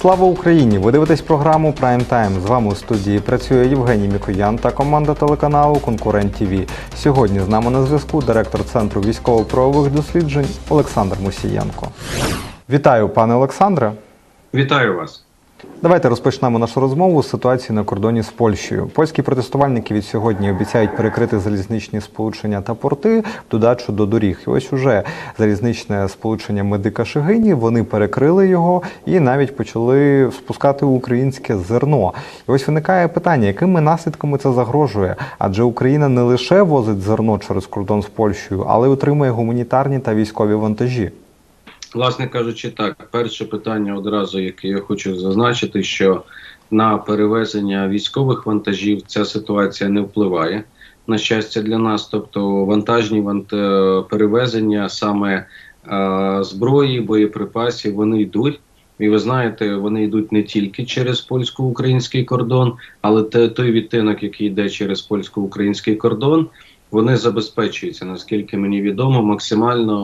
Слава Україні! Ви дивитесь програму Прайм Тайм. З вами у студії працює Євгеній Мікоян та команда телеканалу Конкурент ТВ. Сьогодні з нами на зв'язку директор Центру військово-правових досліджень Олександр Мусієнко. Вітаю, пане Олександре. Вітаю вас. Давайте розпочнемо нашу розмову з ситуації на кордоні з Польщею. Польські протестувальники від сьогодні обіцяють перекрити залізничні сполучення та порти додачу до доріг. І ось уже залізничне сполучення медика Шигині. Вони перекрили його і навіть почали спускати українське зерно. І ось виникає питання, якими наслідками це загрожує? Адже Україна не лише возить зерно через кордон з Польщею, але й отримує гуманітарні та військові вантажі. Власне кажучи, так, перше питання одразу, яке я хочу зазначити, що на перевезення військових вантажів ця ситуація не впливає. На щастя, для нас, тобто вантажні вант... е, перевезення саме е, зброї, боєприпасів, вони йдуть. І ви знаєте, вони йдуть не тільки через польсько-український кордон, але той відтинок, який йде через польсько-український кордон, вони забезпечуються, наскільки мені відомо, максимально,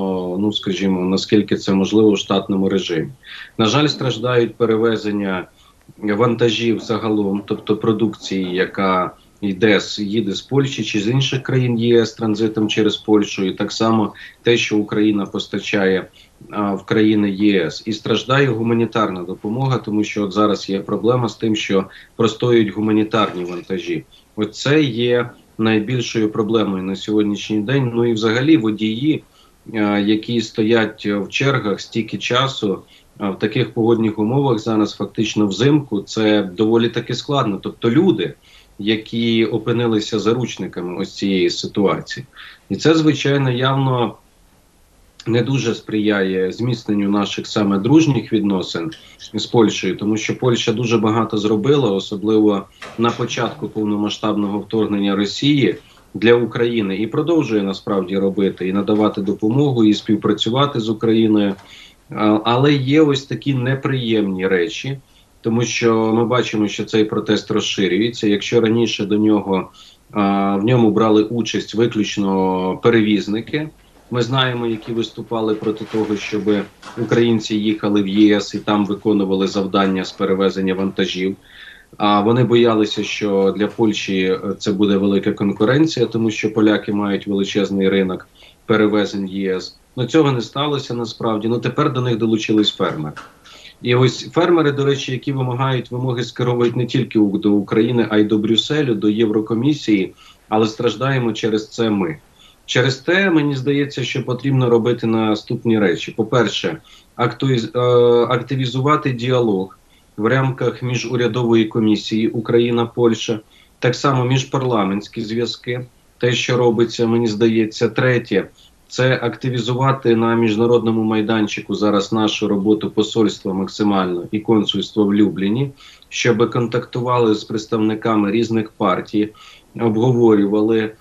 ну скажімо, наскільки це можливо в штатному режимі. На жаль, страждають перевезення вантажів загалом, тобто продукції, яка йде їде з Польщі чи з інших країн ЄС транзитом через Польщу, і так само те, що Україна постачає в країни ЄС, і страждає гуманітарна допомога, тому що от зараз є проблема з тим, що простоюють гуманітарні вантажі. Оце є найбільшою проблемою на сьогоднішній день. Ну і взагалі водії, е, які стоять в чергах стільки часу. е, В таких погодних умовах зараз фактично взимку це доволі таки складно. Тобто люди, які опинилися заручниками ось цієї ситуації, і це звичайно явно не дуже сприяє зміцненню наших саме дружніх відносин з Польщею, тому що Польща дуже багато зробила, особливо на початку повномасштабного вторгнення Росії для України, і продовжує насправді робити і надавати допомогу, і співпрацювати з Україною. Але є ось такі неприємні речі, тому що ми бачимо, що цей протест розширюється. Якщо раніше до нього в ньому брали участь виключно перевізники. Ми знаємо, які виступали проти того, щоб українці їхали в ЄС і там виконували завдання з перевезення вантажів. А вони боялися, що для Польщі е, це буде велика конкуренція, тому що поляки мають величезний ринок перевезень ЄС. Ну цього не сталося насправді. Ну тепер до них долучились фермери. І ось фермери, до речі, які вимагають вимоги скеровують не тільки до України, а й до Брюсселю, до Єврокомісії, але страждаємо через це ми. Через те мені здається, що потрібно робити наступні речі: по-перше, е, активізувати діалог в рамках міжурядової комісії Україна-Польща, так само міжпарламентські зв'язки. Те, що робиться, мені здається, третє це активізувати на міжнародному майданчику зараз нашу роботу посольства максимально і консульство в Любліні, щоб контактували з представниками різних партій, обговорювали,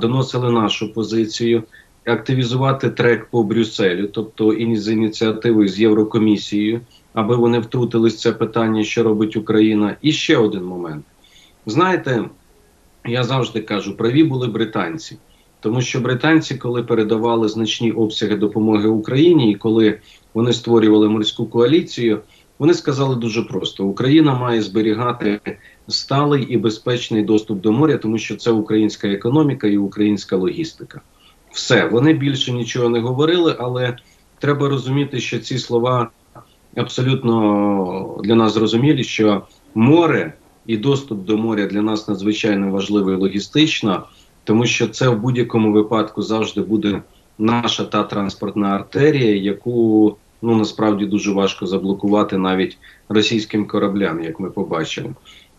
доносили нашу позицію, активізувати трек по Брюсселю, тобто з ініціативою з Єврокомісією, аби вони втрутились в це питання, що робить Україна. І ще один момент. Знаєте, я завжди кажу, праві були британці. Тому що британці, коли передавали значні обсяги допомоги Україні, і коли вони створювали морську коаліцію, вони сказали дуже просто: Україна має зберігати сталий і безпечний доступ до моря, тому що це українська економіка і українська логістика. Все, вони більше нічого не говорили, але треба розуміти, що ці слова абсолютно для нас зрозумілі, що море і доступ до моря для нас надзвичайно важливий логістично, тому що це в будь-якому випадку завжди буде наша та транспортна артерія, яку ну насправді дуже важко заблокувати навіть російським кораблям, як ми побачили.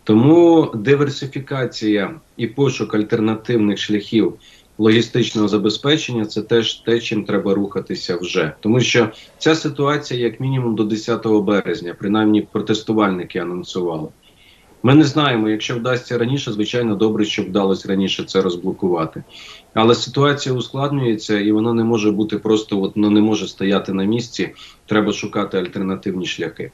Тому диверсифікація і пошук альтернативних шляхів логістичного забезпечення це теж те, чим треба рухатися вже, тому що ця ситуація, як мінімум, до 10 березня, принаймні протестувальники анонсували. Ми не знаємо, якщо вдасться раніше, звичайно, добре, щоб вдалося раніше це розблокувати. Але ситуація ускладнюється, і вона не може бути просто, от, ну, не може стояти на місці. Треба шукати альтернативні шляхи.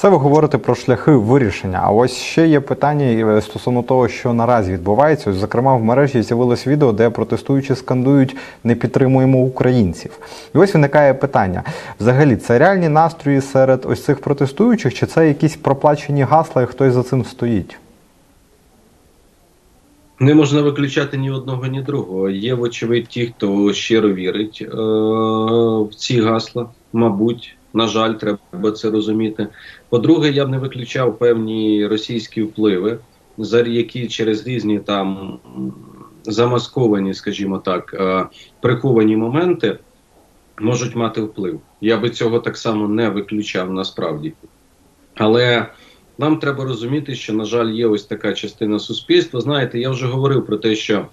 Це ви говорите про шляхи вирішення. А ось ще є питання е, стосовно того, що наразі відбувається. Ось, зокрема, в мережі з'явилось відео, де протестуючі скандують не підтримуємо українців. І ось виникає питання: взагалі, це реальні настрої серед ось цих протестуючих, чи це якісь проплачені гасла, і хтось за цим стоїть? Не можна виключати ні одного, ні другого. Є, вочевидь, ті, хто щиро вірить е- в ці гасла, мабуть. На жаль, треба це розуміти. По-друге, я б не виключав певні російські впливи, за які через різні там замасковані, скажімо так, е- приховані моменти можуть мати вплив. Я би цього так само не виключав насправді. Але нам треба розуміти, що, на жаль, є ось така частина суспільства. Знаєте, я вже говорив про те, що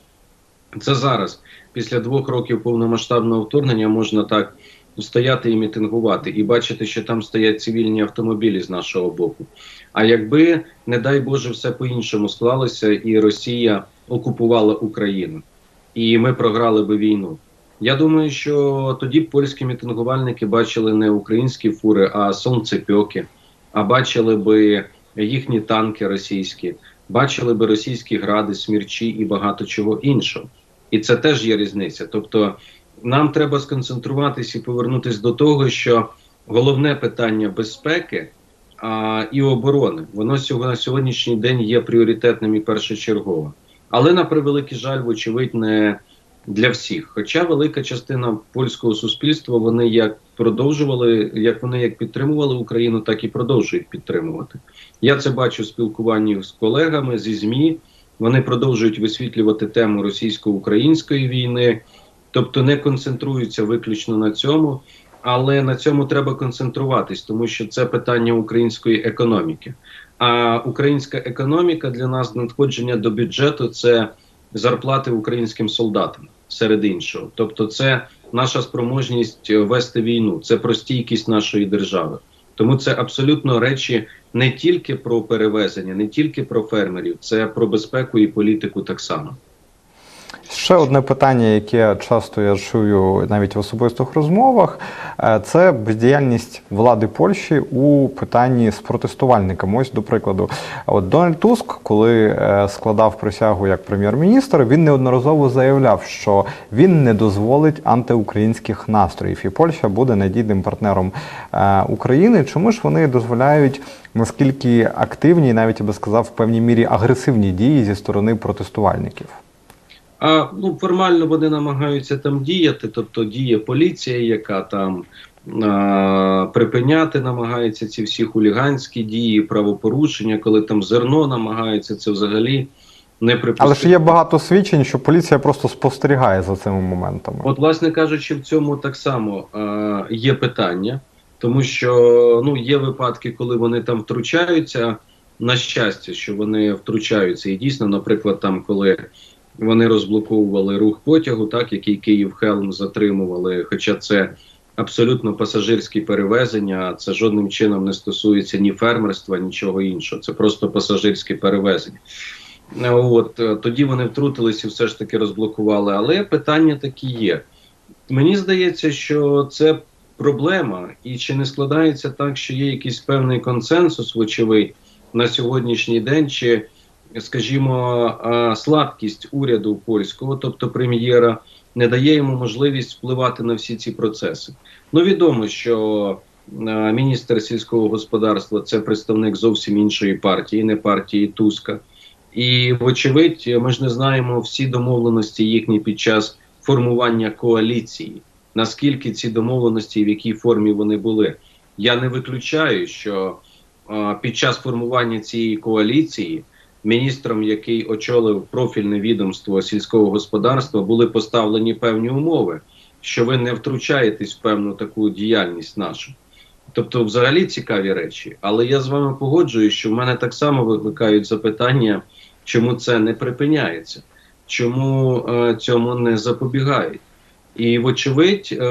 це зараз, після двох років повномасштабного вторгнення, можна так стояти і мітингувати, і бачити, що там стоять цивільні автомобілі з нашого боку. А якби, не дай Боже, все по-іншому склалося, і Росія окупувала Україну, і ми програли би війну. Я думаю, що тоді б польські мітингувальники бачили не українські фури, а сонцепьоки, а бачили би їхні танки російські, бачили би російські гради, смірчі і багато чого іншого. І це теж є різниця. Тобто нам треба сконцентруватися і повернутися до того, що головне питання безпеки а, і оборони, воно сьогодні на сьогоднішній день є пріоритетним і першочерговим. Але на превеликий жаль, вочевидь, не для всіх. Хоча велика частина польського суспільства вони як продовжували, як вони як підтримували Україну, так і продовжують підтримувати. Я це бачу в спілкуванні з колегами зі ЗМІ. Вони продовжують висвітлювати тему російсько-української війни, тобто не концентруються виключно на цьому, але на цьому треба концентруватись, тому що це питання української економіки. А українська економіка для нас надходження до бюджету це зарплати українським солдатам серед іншого. Тобто, це наша спроможність вести війну, це про стійкість нашої держави. Тому це абсолютно речі не тільки про перевезення, не тільки про фермерів, це про безпеку і політику так само. Ще одне питання, яке часто я чую навіть в особистих розмовах, е, це бездіяльність влади Польщі у питанні з протестувальниками. Ось, до прикладу, от Дональд Туск, коли е, складав присягу як прем'єр-міністр, він неодноразово заявляв, що він не дозволить антиукраїнських настроїв, і Польща буде надійним партнером е, України. Чому ж вони дозволяють? Наскільки активні, навіть я би сказав, в певній мірі агресивні дії зі сторони протестувальників? А ну формально вони намагаються там діяти, тобто діє поліція, яка там а, припиняти намагається ці всі хуліганські дії, правопорушення, коли там зерно намагаються це взагалі не припустити. Але ж є багато свідчень, що поліція просто спостерігає за цими моментами. От, власне кажучи, в цьому так само а, є питання, тому що ну є випадки, коли вони там втручаються. На щастя, що вони втручаються, і дійсно, наприклад, там коли вони розблоковували рух потягу, так який Київ Хелм затримували. Хоча це абсолютно пасажирські перевезення, це жодним чином не стосується ні фермерства, нічого іншого. Це просто пасажирське перевезення. От тоді вони втрутилися і все ж таки розблокували. Але питання такі є. Мені здається, що це проблема, і чи не складається так, що є якийсь певний консенсус, вочевидь, на сьогоднішній день. чи скажімо, слабкість уряду польського, тобто прем'єра, не дає йому можливість впливати на всі ці процеси. Ну відомо, що міністр сільського господарства це представник зовсім іншої партії, не партії Туска. І, вочевидь, ми ж не знаємо всі домовленості їхні під час формування коаліції. Наскільки ці домовленості, в якій формі вони були. Я не виключаю, що а, під час формування цієї коаліції міністром, який очолив профільне відомство сільського господарства, були поставлені певні умови, що ви не втручаєтесь в певну таку діяльність нашу. Тобто, взагалі цікаві речі. Але я з вами погоджуюсь, що в мене так само викликають запитання, чому це не припиняється, чому е, цьому не запобігають. І, вочевидь, е,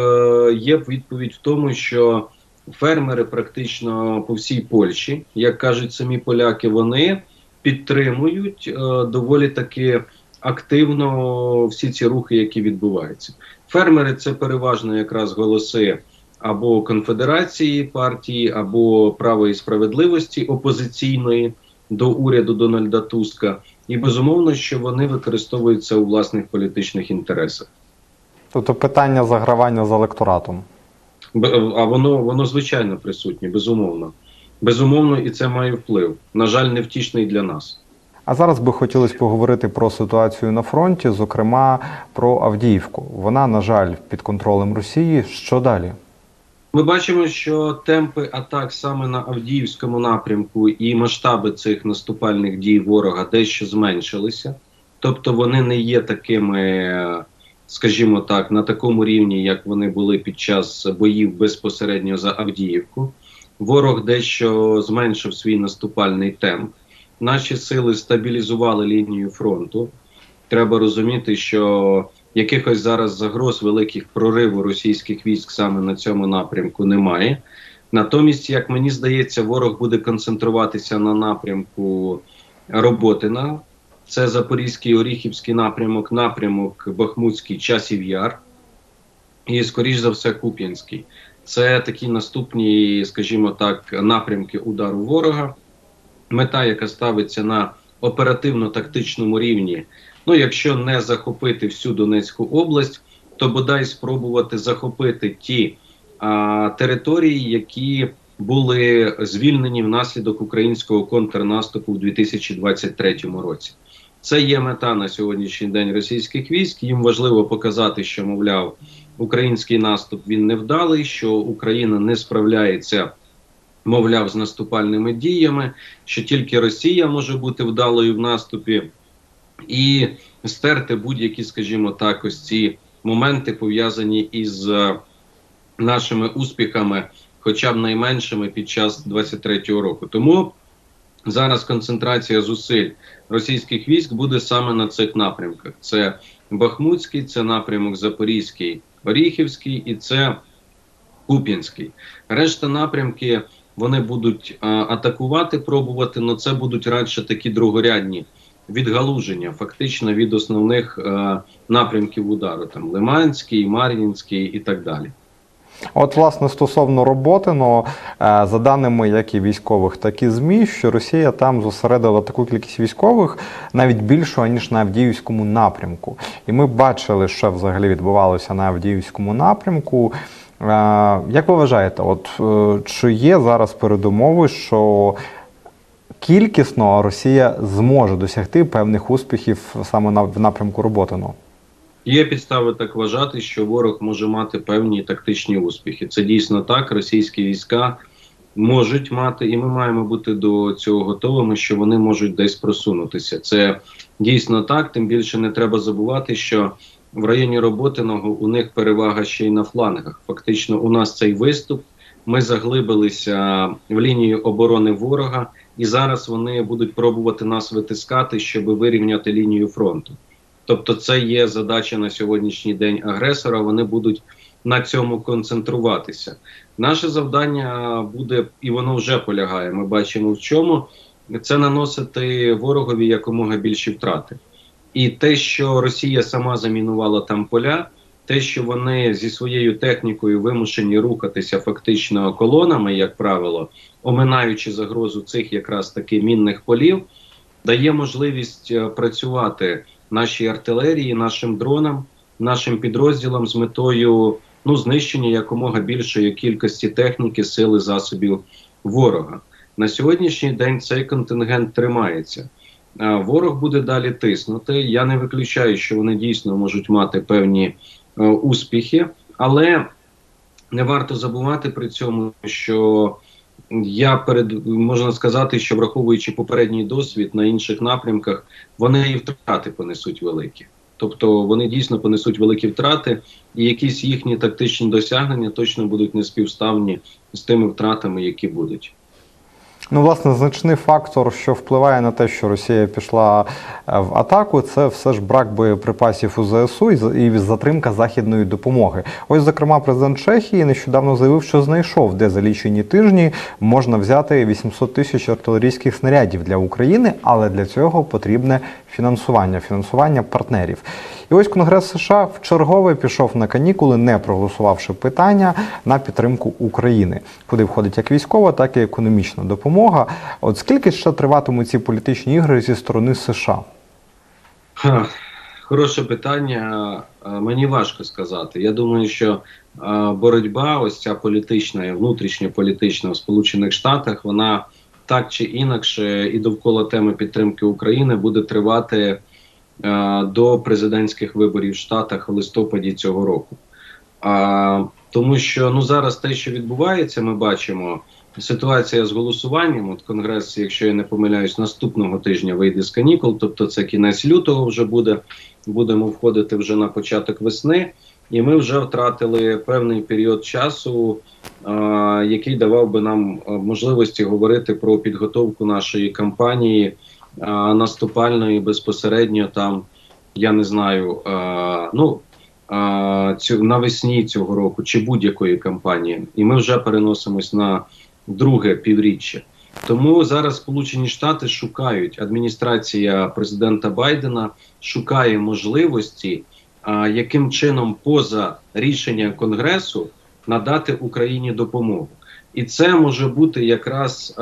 є відповідь в тому, що фермери практично по всій Польщі, як кажуть самі поляки, вони підтримують е, доволі таки активно всі ці рухи, які відбуваються. Фермери це переважно якраз голоси або конфедерації партії, або право і справедливості опозиційної до уряду Дональда Туска, і безумовно, що вони використовуються у власних політичних інтересах. Тобто питання загравання з електоратом. А воно воно звичайно присутнє, безумовно. Безумовно, і це має вплив. На жаль, невтішний для нас. А зараз би хотілося поговорити про ситуацію на фронті, зокрема про Авдіївку. Вона, на жаль, під контролем Росії. Що далі? Ми бачимо, що темпи атак саме на Авдіївському напрямку і масштаби цих наступальних дій ворога дещо зменшилися. Тобто вони не є такими, скажімо так, на такому рівні, як вони були під час боїв безпосередньо за Авдіївку. Ворог дещо зменшив свій наступальний темп. Наші сили стабілізували лінію фронту. Треба розуміти, що якихось зараз загроз великих прориву російських військ саме на цьому напрямку немає. Натомість, як мені здається, ворог буде концентруватися на напрямку Роботина. Це Запорізький Оріхівський напрямок, напрямок Бахмутський Часів Яр і, скоріш за все, Куп'янський. Це такі наступні, скажімо так, напрямки удару ворога. Мета, яка ставиться на оперативно-тактичному рівні, ну якщо не захопити всю Донецьку область, то бодай спробувати захопити ті а, території, які були звільнені внаслідок українського контрнаступу у 2023 році. Це є мета на сьогоднішній день російських військ. Їм важливо показати, що мовляв, український наступ він невдалий, що Україна не справляється, мовляв, з наступальними діями, що тільки Росія може бути вдалою в наступі, і стерти будь-які, скажімо так, ось ці моменти пов'язані із е, нашими успіхами, хоча б найменшими під час 23-го року. Тому зараз концентрація зусиль російських військ буде саме на цих напрямках: це Бахмутський, це напрямок Запорізький, Оріхівський і це Куп'янський. Решта напрямки вони будуть а, атакувати, пробувати, але це будуть радше такі другорядні відгалуження, фактично від основних а, напрямків удару, там Лиманський, Мар'їнський і так далі. От, власне, стосовно роботи, ну, е, за даними як і військових, так і ЗМІ, що Росія там зосередила таку кількість військових навіть більшу, ніж на Авдіївському напрямку. І ми бачили, що взагалі відбувалося на Авдіївському напрямку. Е, Як ви вважаєте, от е, чи є зараз передумови, що кількісно Росія зможе досягти певних успіхів саме в напрямку Роботино? Є підстави так вважати, що ворог може мати певні тактичні успіхи. Це дійсно так. Російські війська можуть мати, і ми маємо бути до цього готовими, що вони можуть десь просунутися. Це дійсно так. Тим більше не треба забувати, що в районі Роботиного у них перевага ще й на флангах. Фактично, у нас цей виступ. Ми заглибилися в лінію оборони ворога, і зараз вони будуть пробувати нас витискати, щоб вирівняти лінію фронту. Тобто, це є задача на сьогоднішній день агресора. Вони будуть на цьому концентруватися. Наше завдання буде, і воно вже полягає. Ми бачимо в чому це наносити ворогові якомога більші втрати. І те, що Росія сама замінувала там поля, те, що вони зі своєю технікою вимушені рухатися фактично колонами, як правило, оминаючи загрозу цих якраз таки мінних полів, дає можливість е, працювати нашій артилерії, нашим дронам, нашим підрозділам з метою ну, знищення якомога більшої кількості техніки, сили, засобів ворога. На сьогоднішній день цей контингент тримається. Ворог буде далі тиснути. Я не виключаю, що вони дійсно можуть мати певні е, успіхи, але не варто забувати при цьому, що я перед можна сказати, що враховуючи попередній досвід на інших напрямках, вони і втрати понесуть великі. Тобто вони дійсно понесуть великі втрати, і якісь їхні тактичні досягнення точно будуть неспівставні з тими втратами, які будуть. Ну, власне, значний фактор, що впливає на те, що Росія пішла е, в атаку, це все ж брак боєприпасів у ЗСУ і за- і затримка західної допомоги. Ось, зокрема, президент Чехії нещодавно заявив, що знайшов, де за лічені тижні можна взяти 800 тисяч артилерійських снарядів для України, але для цього потрібне фінансування, фінансування партнерів. І ось Конгрес США в чергове пішов на канікули, не проголосувавши питання на підтримку України, куди входить як військова, так і економічна допомога. От скільки ще триватимуть ці політичні ігри зі сторони США? Хороше питання. Е, Мені важко сказати. Я думаю, що е, боротьба, ось ця політична і внутрішньополітична в Сполучених Штатах, вона так чи інакше і довкола теми підтримки України буде тривати до президентських виборів в Штатах в листопаді цього року. А, тому що ну зараз те, що відбувається, ми бачимо. Ситуація з голосуванням. От конгрес, якщо я не помиляюсь, наступного тижня вийде з канікул, тобто це кінець лютого вже буде. Будемо входити вже на початок весни, і ми вже втратили певний період часу, а, який давав би нам можливості говорити про підготовку нашої кампанії наступальної безпосередньо там. Я не знаю, ну навесні цього року чи будь-якої кампанії, і ми вже переносимось на друге півріччя. Тому зараз Сполучені Штати шукають адміністрація президента Байдена шукає можливості, яким чином поза рішення Конгресу надати Україні допомогу, і це може бути якраз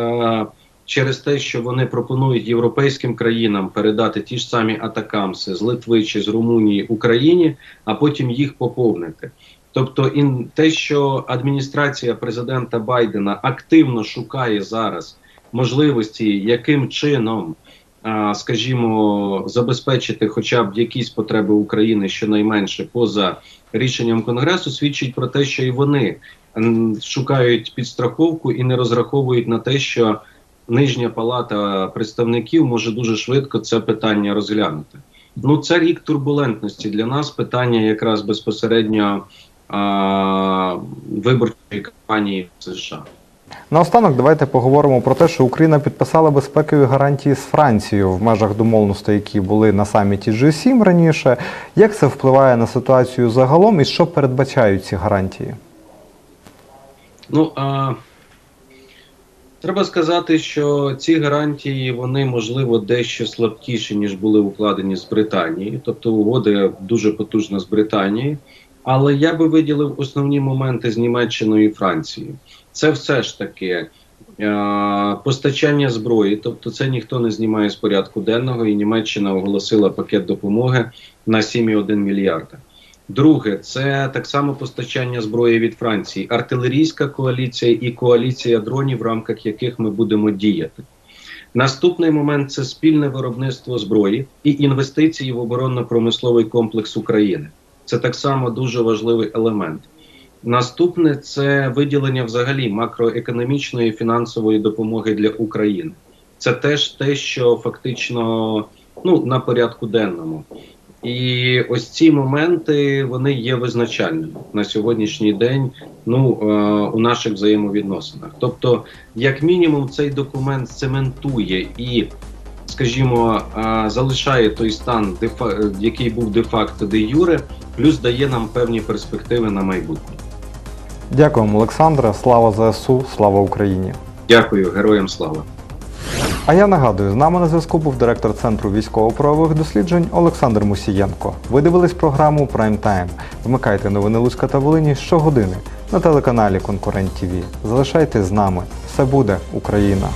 через те, що вони пропонують європейським країнам передати ті ж самі атакамси з Литви чи з Румунії Україні, а потім їх поповнити. Тобто, ін те, що адміністрація президента Байдена активно шукає зараз можливості, яким чином, а, скажімо, забезпечити хоча б якісь потреби України щонайменше поза рішенням Конгресу, свідчить про те, що і вони шукають підстраховку і не розраховують на те, що нижня палата представників може дуже швидко це питання розглянути. Ну, це рік турбулентності для нас. Питання якраз безпосередньо а, виборчої кампанії в США. Наостанок, давайте поговоримо про те, що Україна підписала безпекові гарантії з Францією в межах домовленостей, які були на саміті G7 раніше. Як це впливає на ситуацію загалом і що передбачають ці гарантії? Ну а треба сказати, що ці гарантії вони можливо дещо слабкіші, ніж були укладені з Британією, тобто угоди дуже потужна з Британією. Але я би виділив основні моменти з Німеччиною і Францією. Це все ж таки е, постачання зброї, тобто це ніхто не знімає з порядку денного, і Німеччина оголосила пакет допомоги на 7,1 мільярда. Друге, це так само постачання зброї від Франції, артилерійська коаліція і коаліція дронів, в рамках яких ми будемо діяти. Наступний момент це спільне виробництво зброї і інвестиції в оборонно-промисловий комплекс України. Це так само дуже важливий елемент. Наступне це виділення взагалі макроекономічної фінансової допомоги для України. Це теж те, що фактично ну, на порядку денному. І ось ці моменти вони є визначальними на сьогоднішній день ну, е, у наших взаємовідносинах. Тобто, як мінімум, цей документ цементує і, скажімо, е, залишає той стан, який був де-факто де юре, плюс дає нам певні перспективи на майбутнє. Дякуємо, Олександре. Слава ЗСУ, слава Україні! Дякую, героям слава. А я нагадую, з нами на зв'язку був директор Центру військово-правових досліджень Олександр Мусієнко. Ви дивились програму Прайм Тайм. Вмикайте новини Луцька та Волині щогодини на телеканалі Конкурент ТВ. Залишайтесь з нами. Все буде Україна!